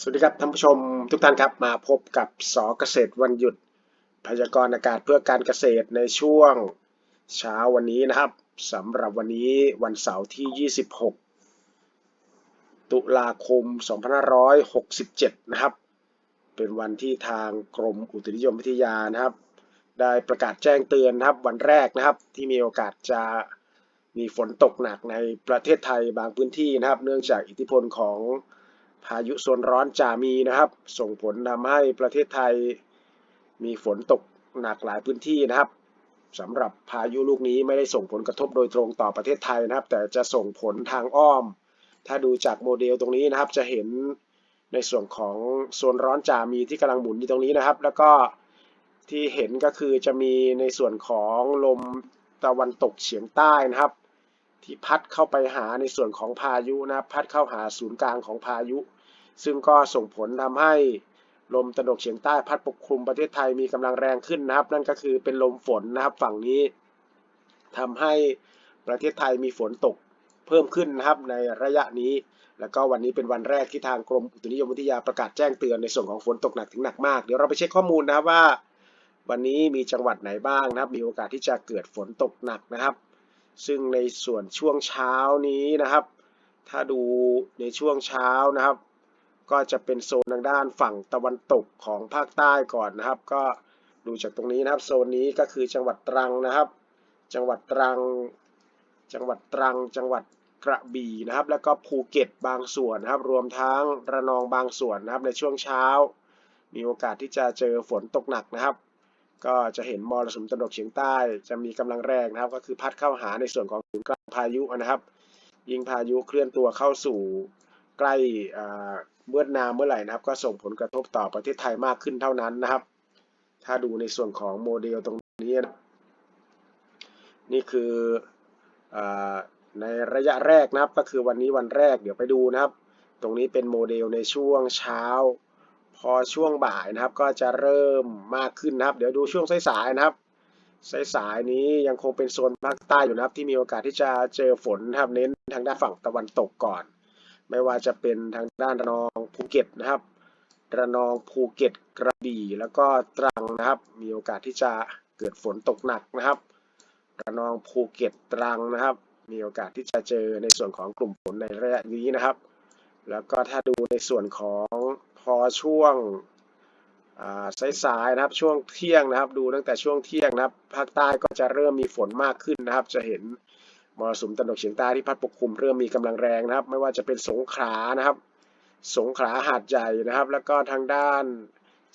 สวัสดีครับท่านผู้ชมทุกท่านครับมาพบกับสอเกษตรวันหยุด พยากรณ์อากาศเพื่อการเกษตรในช่วงเช้าวันนี้นะครับสำหรับวันนี้วันเสาร์ที่ 26 ตุลาคม 2567 นะครับ เป็นวันที่ทางกรมอุตุนิยมวิทยานะครับ ได้ประกาศแจ้งเตือนนะครับวันแรกนะครับที่มีโอกาสจะมีฝนตกหนักในประเทศไทยบางพื้นที่นะครับ เนื่องจากอิทธิพลของ พายุโซนร้อนจามีนะครับ ส่งผลทำให้ประเทศไทยมีฝนตกหนักหลายพื้นที่นะครับสำหรับพายุลูกนี้ไม่ได้ส่งผลกระทบโดยตรงต่อประเทศไทยนะครับ แต่จะส่งผลทางอ้อม ถ้าดูจากโมเดลตรงนี้นะครับ จะเห็นในส่วนของโซนร้อนจามีที่กำลังหมุนอยู่ตรงนี้นะครับ แล้วก็ที่เห็นก็คือจะมีในส่วนของลมตะวันตกเฉียงใต้นะครับ ที่พัดเข้าไปหาในส่วนของพายุนะครับพัดเข้าหาศูนย์กลางของพายุ ซึ่งก็ส่งผลทำให้ลมตะนกเฉียงใต้พัดปกคลุมประเทศไทยมีกำลังแรงขึ้นนะครับ นั่นก็คือเป็นลมฝนนะครับฝั่งนี้ทำให้ประเทศไทยมีฝนตกเพิ่มขึ้นนะครับในระยะนี้ แล้วก็วันนี้เป็นวันแรกที่ทางกรมอุตุนิยมวิทยาประกาศแจ้งเตือนในส่วนของฝนตกหนักถึงหนักมากเดี๋ยวเราไปเช็คข้อมูลนะครับว่า วันนี้มีจังหวัดไหนบ้างนะครับ มีโอกาสที่จะเกิดฝนตกหนักนะครับ ซึ่งในส่วนช่วงเช้านี้นะครับ ถ้าดูในช่วงเช้านะครับ ก็จะเป็นโซนทางด้านฝั่งตะวันตกของภาคใต้ก่อนนะครับ ก็ดูจากตรงนี้นะครับ โซนนี้ก็คือจังหวัดตรังนะครับ จังหวัดตรัง จังหวัดตรัง จังหวัดกระบี่นะครับ แล้วก็ภูเก็ตบางส่วนนะครับ รวมทั้งระนองบางส่วนนะครับ ในช่วงเช้า มีโอกาสที่จะเจอฝนตกหนักนะครับ ก็จะเห็นมรสุมตะวันตกเฉียงใต้จะมีกำลังแรงนะครับ ก็คือพัดเข้าหาในส่วนของศูนย์กลางพายุนะครับ ยิ่งพายุเคลื่อนตัวเข้าสู่ใกล้เวียดนามเมื่อไหร่นะครับ ก็ส่งผลกระทบต่อประเทศไทยมากขึ้นเท่านั้นนะครับ ถ้าดูในส่วนของโมเดลตรงนี้นะนี่คืออในระยะแรกนะครับก็คือวันนี้วันแรกเดี๋ยวไปดูนะครับ ตรงนี้เป็นโมเดลในช่วงเช้า พอช่วงบ่ายนะครับก็จะเริ่มมากขึ้นนะครับ เดี๋ยวดูช่วงสายๆนะครับ สายๆนี้ยังคงเป็นโซนภาคใต้อยู่นะครับ ที่มีโอกาสที่จะเจอฝนนะครับเน้นทางด้านฝั่งตะวันตกก่อน ไม่ว่าจะเป็นทางด้านระนองภูเก็ตนะครับระนองภูเก็ตกระบี่แล้วก็ตรังนะครับ มีโอกาสที่จะเกิดฝนตกหนักนะครับระนองภูเก็ตตรังนะครับ มีโอกาสที่จะเจอในส่วนของกลุ่มฝนในระยะนี้นะครับ แล้วก็ถ้าดูในส่วนของ พอช่วงสายๆนะครับช่วงเที่ยงนะครับ ดูตั้งแต่ช่วงเที่ยงนะครับภาคใต้ก็จะเริ่มมีฝนมากขึ้นนะครับ จะเห็นมรสุมตะนกเฉียงใต้ที่พัดปกคลุมเริ่มมีกำลังแรงนะครับ ไม่ว่าจะเป็นสงขลานะครับ สงขลาหาดใหญ่นะครับ แล้วก็ทางด้าน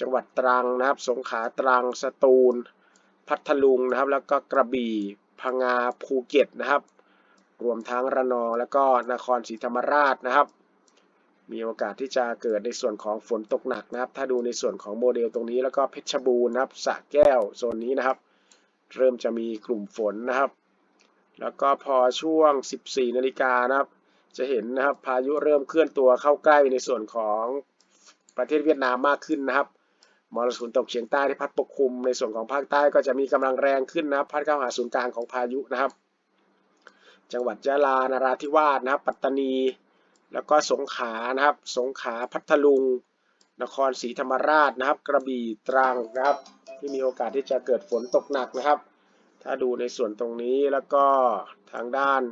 จังหวัดตรังนะครับ สงขลาตรังสตูล พัทลุงนะครับ แล้วก็กระบี่พังงาภูเก็ตนะครับ รวมทั้งระนองแล้วก็นครศรีธรรมราชนะครับ มีโอกาสที่จะเกิดในส่วนของฝนตกหนักนะครับ ถ้าดูในส่วนของโมเดลตรงนี้แล้วก็เพชรบูรณ์นะครับสะแก้วโซนนี้นะครับ เริ่มจะมีกลุ่มฝนนะครับ แล้วก็พอช่วง 14นาฬิกานะครับ จะเห็นนะครับพายุเริ่มเคลื่อนตัวเข้าใกล้ในส่วนของประเทศเวียดนามมากขึ้นนะครับมรสุมตกเฉียงใต้ที่พัดปกคลุมในส่วนของภาคใต้ก็จะมีกำลังแรงขึ้นนะครับ พัดเข้าหาศูนย์กลางของพายุนะครับ จังหวัดยะลานราธิวาสนะครับ ปัตตานี แล้วก็สงขานะครับ สงขาพัทลุง นครศรีธรรมราชนะครับ กระบี่ตรังนะครับ ที่มีโอกาสที่จะเกิดฝนตกหนักนะครับ ถ้าดูในส่วนตรงนี้แล้วก็ทางด้าน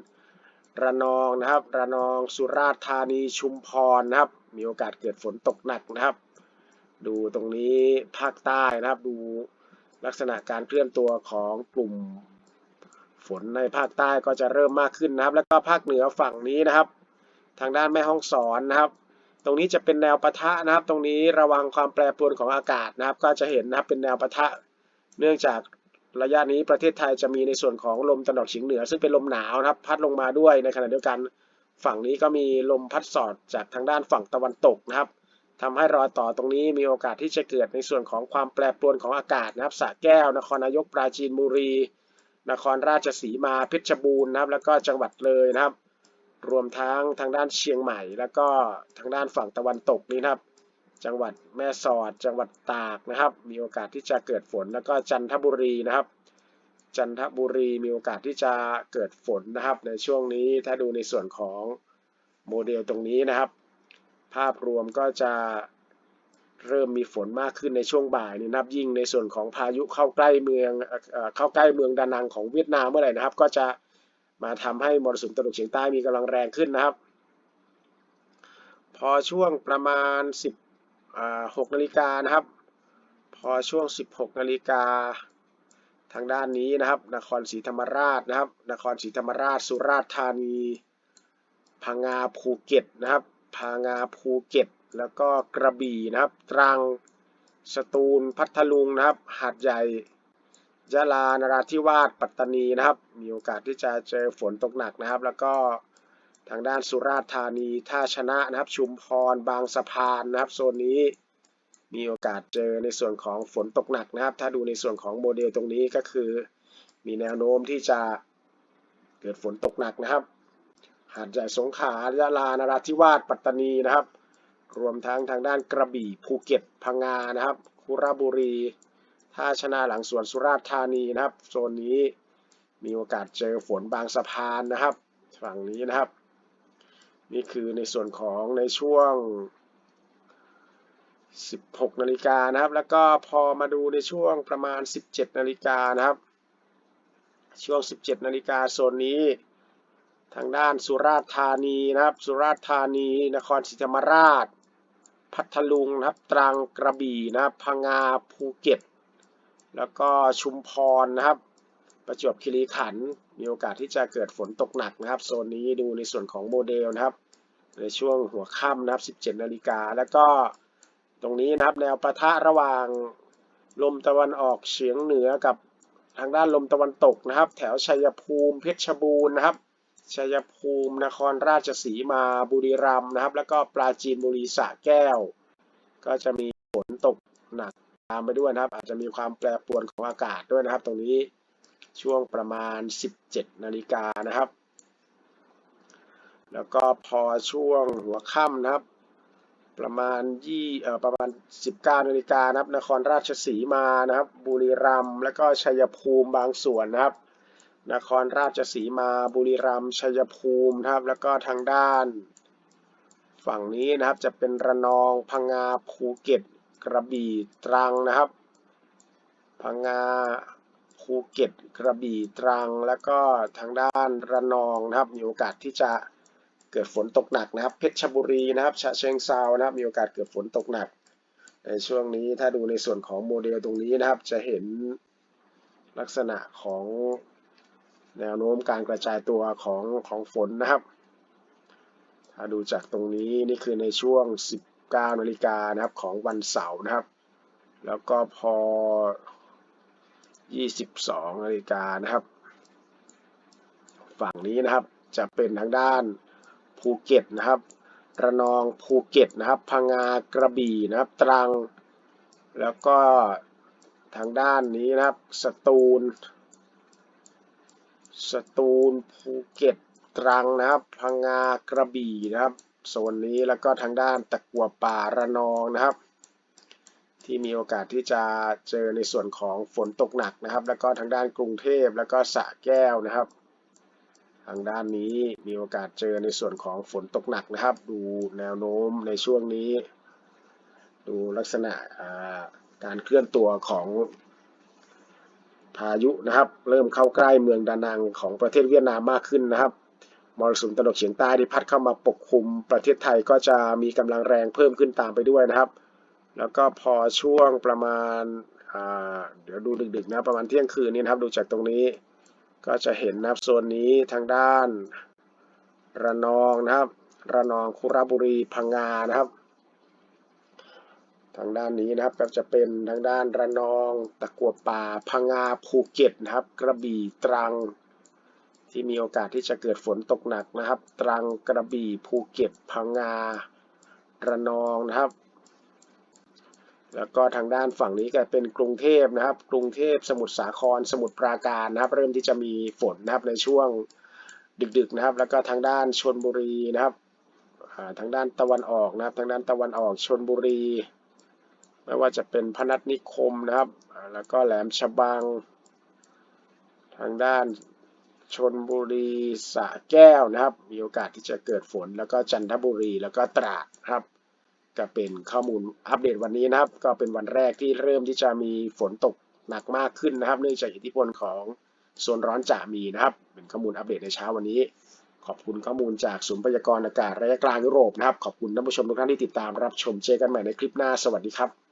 ระนองนะครับ ระนองสุราษฎร์ธานีชุมพรนะครับ มีโอกาสเกิดฝนตกหนักนะครับ ดูตรงนี้ภาคใต้นะครับดูลักษณะการเคลื่อนตัวของกลุ่มฝนในภาคใต้ก็จะเริ่มมากขึ้นนะครับ แล้วก็ภาคเหนือฝั่งนี้นะครับ ทางด้านแม่ฮ่องสอนนะครับ ตรงนี้จะเป็นแนวปะทะนะครับ ตรงนี้ระวังความแปรปรวนของอากาศนะครับ ก็จะเห็นนะครับเป็นแนวปะทะ เนื่องจากระยะนี้ประเทศไทยจะมีในส่วนของลมตะวันออกเฉียงเหนือ ซึ่งเป็นลมหนาวนะครับ พัดลงมาด้วยในขณะเดียวกัน ฝั่งนี้ก็มีลมพัดสอดจากทางด้านฝั่งตะวันตกนะครับทำให้รอยต่อตรงนี้มีโอกาสที่จะเกิดในส่วนของความแปรปรวนของอากาศนะครับสระแก้ว นครนายกปราจีนบุรี นครราชสีมาเพชรบูรณ์นะครับ แล้วก็จังหวัดเลยนะครับ รวมทั้งทางด้านเชียงใหม่ แล้วก็ทางด้านฝั่งตะวันตกนี้นะครับ จังหวัดแม่สอด จังหวัดตากนะครับ มีโอกาสที่จะเกิดฝนแล้วก็จันทบุรีนะครับ จันทบุรีมีโอกาสที่จะเกิดฝนนะครับ ในช่วงนี้ถ้าดูในส่วนของโมเดลตรงนี้นะครับ ภาพรวมก็จะเริ่มมีฝนมากขึ้นในช่วงบ่ายนี่นับยิ่งในส่วนของพายุเข้าใกล้เมืองเอ่อเอ่อเข้าใกล้เมืองดานังของเวียดนามเมื่อไหร่นะครับ ก็จะ มาทำให้มรสุมตะวันตกเฉียงใต้มีกำลังแรงขึ้นนะครับ พอช่วงประมาณ 16นาฬิกานะครับ พอช่วง 16นาฬิกาทางด้านนี้นะครับ นครศรีธรรมราชนะครับ นครศรีธรรมราช สุราษฎร์ธานีพังงาภูเก็ตนะครับพังงาภูเก็ต แล้วก็กระบี่นะครับ ตรัง สตูล พัทลุงนะครับ หาดใหญ่ ยะลานราธิวาสปัตตานีนะครับ มีโอกาสที่จะเจอฝนตกหนักนะครับ แล้วก็ทางด้านสุราษฎร์ธานีท่าชนะนะครับ ชุมพรบางสะพานนะครับโซนนี้มีโอกาสเจอในส่วนของฝนตกหนักนะครับ ถ้าดูในส่วนของโมเดลตรงนี้ก็คือ มีแนวโน้มที่จะเกิดฝนตกหนักนะครับ หาดใหญ่สงขลายะลานราธิวาสปัตตานีนะครับ รวมทั้งทางด้านกระบี่ภูเก็ตพังงานะครับคุระบุรี ท่าชนะหลังสวนสุราษฎร์ธานีนะครับ โซนนี้มีโอกาสเจอฝนบางสะพานนะครับ ฝั่งนี้นะครับ นี่คือในส่วนของในช่วง 16 นาฬิกานะครับ แล้วก็พอมาดูในช่วงประมาณ 17 นาฬิกานะครับ ช่วง 17 นาฬิกาโซนนี้ ทางด้านสุราษฎร์ธานีนะครับ สุราษฎร์ธานี นครศรีธรรมราช พัทลุงนะครับ ตรังกระบี่นะครับ พังงาภูเก็ต แล้วก็ชุมพรนะครับ ประจวบคีรีขันธ์มีโอกาสที่จะเกิดฝนตกหนักนะครับ โซนนี้ดูในส่วนของโมเดลนะครับ ในช่วงหัวค่ำนะครับ 17 นาฬิกา แล้วก็ตรงนี้นะครับแนวปะทะระหว่างลมตะวันออกเฉียงเหนือกับทางด้านลมตะวันตกนะครับ แถวชัยภูมิเพชรบูรณ์นะครับชัยภูมินครราชสีมาบุรีรัมย์นะครับ แล้วก็ปราจีนบุรีสระแก้ว ก็จะมีฝนตกหนัก ตามไปด้วยนะครับ อาจจะมีความแปรปรวนของอากาศด้วยนะครับ ตรงนี้ช่วงประมาณ 17 นาฬิกานะครับ แล้วก็พอช่วงหัวค่ำนะครับ ประมาณยี่เอ่อประมาณ 19นาฬิกานะครับ นครราชสีมานะครับ บุรีรัมย์แล้วก็ชัยภูมิบางส่วนนะครับ นครราชสีมา บุรีรัมย์ชัยภูมินะครับ แล้วก็ทางด้าน ฝั่งนี้นะครับจะเป็นระนองพังงาภูเก็ต กระบี่ตรังนะครับพังงาภูเก็ตกระบี่ตรัง แล้วก็ทางด้านระนองนะครับมีโอกาสที่จะเกิดฝนตกหนักนะครับ เพชรบุรีนะครับฉะเชิงเซานะครับมีโอกาสเกิดฝนตกหนัก ในช่วงนี้ถ้าดูในส่วนของโมเดลตรงนี้นะครับ จะเห็นลักษณะของแนวโน้มการกระจายตัวของของฝนนะครับ ถ้าดูจากตรงนี้นี่คือในช่วง 9นาฬิกานะครับของวันเสาร์นะครับ แล้วก็พอ 22นาฬิกานะครับ ฝั่งนี้นะครับจะเป็นทางด้านภูเก็ตนะครับระนองภูเก็ตนะครับพังงากระบี่นะครับตรัง แล้วก็ทางด้านนี้นะครับสตูล สตูลภูเก็ตตรังนะครับพังงากระบี่นะครับ โซนนี้แล้วก็ทางด้านตะกัวป่าระนองนะครับ ที่มีโอกาสที่จะเจอในส่วนของฝนตกหนักนะครับ แล้วก็ทางด้านกรุงเทพแล้วก็สระแก้วนะครับ ทางด้านนี้มีโอกาสเจอในส่วนของฝนตกหนักนะครับ ดูแนวโน้มในช่วงนี้ ดูลักษณะการเคลื่อนตัวของพายุนะครับ เริ่มเข้าใกล้เมืองดานังของประเทศเวียดนามมากขึ้นนะครับ มรสุมตะวันตกเฉียงใต้ที่พัดเข้ามาปกคลุมประเทศไทยก็จะมีกำลังแรงเพิ่มขึ้นตามไปด้วยนะครับ แล้วก็พอช่วงประมาณเดี๋ยวดูดึกๆนะประมาณเที่ยงคืนนี้นะครับ ดูจากตรงนี้ก็จะเห็นนะครับโซนนี้ทางด้านระนองนะครับ ระนองคุระบุรีพังงานะครับ ทางด้านนี้นะครับก็จะเป็นทางด้านระนองตะกัวป่าพังงาภูเก็ตนะครับ กระบี่ตรัง ที่มีโอกาสที่จะเกิดฝนตกหนักนะครับ ตรังกระบี่ภูเก็ตพังงาระนองนะครับ แล้วก็ทางด้านฝั่งนี้ก็เป็นกรุงเทพนะครับ กรุงเทพสมุทรสาคร สมุทรปราการนะครับ เริ่มที่จะมีฝนนะครับในช่วงดึกๆนะครับ แล้วก็ทางด้านชนบุรีนะครับทางด้านตะวันออกนะครับ ทางด้านตะวันออกชนบุรี ไม่ว่าจะเป็นพนัสนิคมนะครับ แล้วก็แหลมฉบัง ทางด้าน ชนบุรีสระแก้วนะครับ มีโอกาสที่จะเกิดฝนแล้วก็จันทบุรีแล้วก็ตราดครับ ก็เป็นข้อมูลอัปเดตวันนี้นะครับ ก็เป็นวันแรกที่เริ่มที่จะมีฝนตกหนักมากขึ้นนะครับ เนื่องจากอิทธิพลของโซนร้อนจ่ามีนะครับ เป็นข้อมูลอัปเดตในเช้าวันนี้ ขอบคุณข้อมูลจากศูนย์พยากรณ์อากาศระยะกลางยุโรปนะครับ ขอบคุณท่านผู้ชมทุกท่านที่ติดตามรับชมเจอกันใหม่ในคลิปหน้าสวัสดีครับ